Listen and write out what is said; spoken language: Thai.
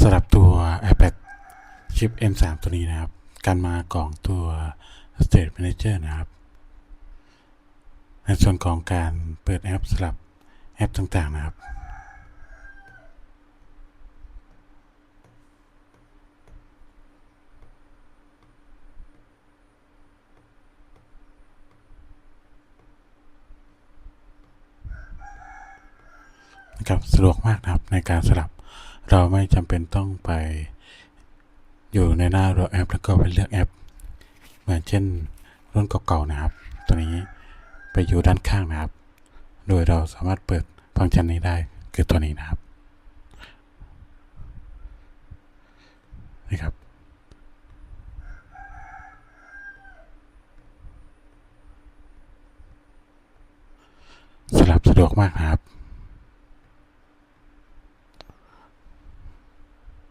สำหรับตัว iPad ชิป M3 ตัวนี้นะครับ การมาของตัว State Manager นะครับ ในส่วนของการเปิดแอปสลับแอปต่างๆนะครับนะครับสะดวกมากนะครับในการสลับ เราไม่จำเป็นต้องไปอยู่ในหน้าตัวแอปแล้วก็ไปเลือกแอป เหมือนเช่นรุ่นเก่าๆนะครับ ตัวนี้ไปอยู่ด้านข้างนะครับ โดยเราสามารถเปิดฟังก์ชันนี้ได้คือตัวนี้นะครับนี่ครับ สลับสะดวกมากนะครับ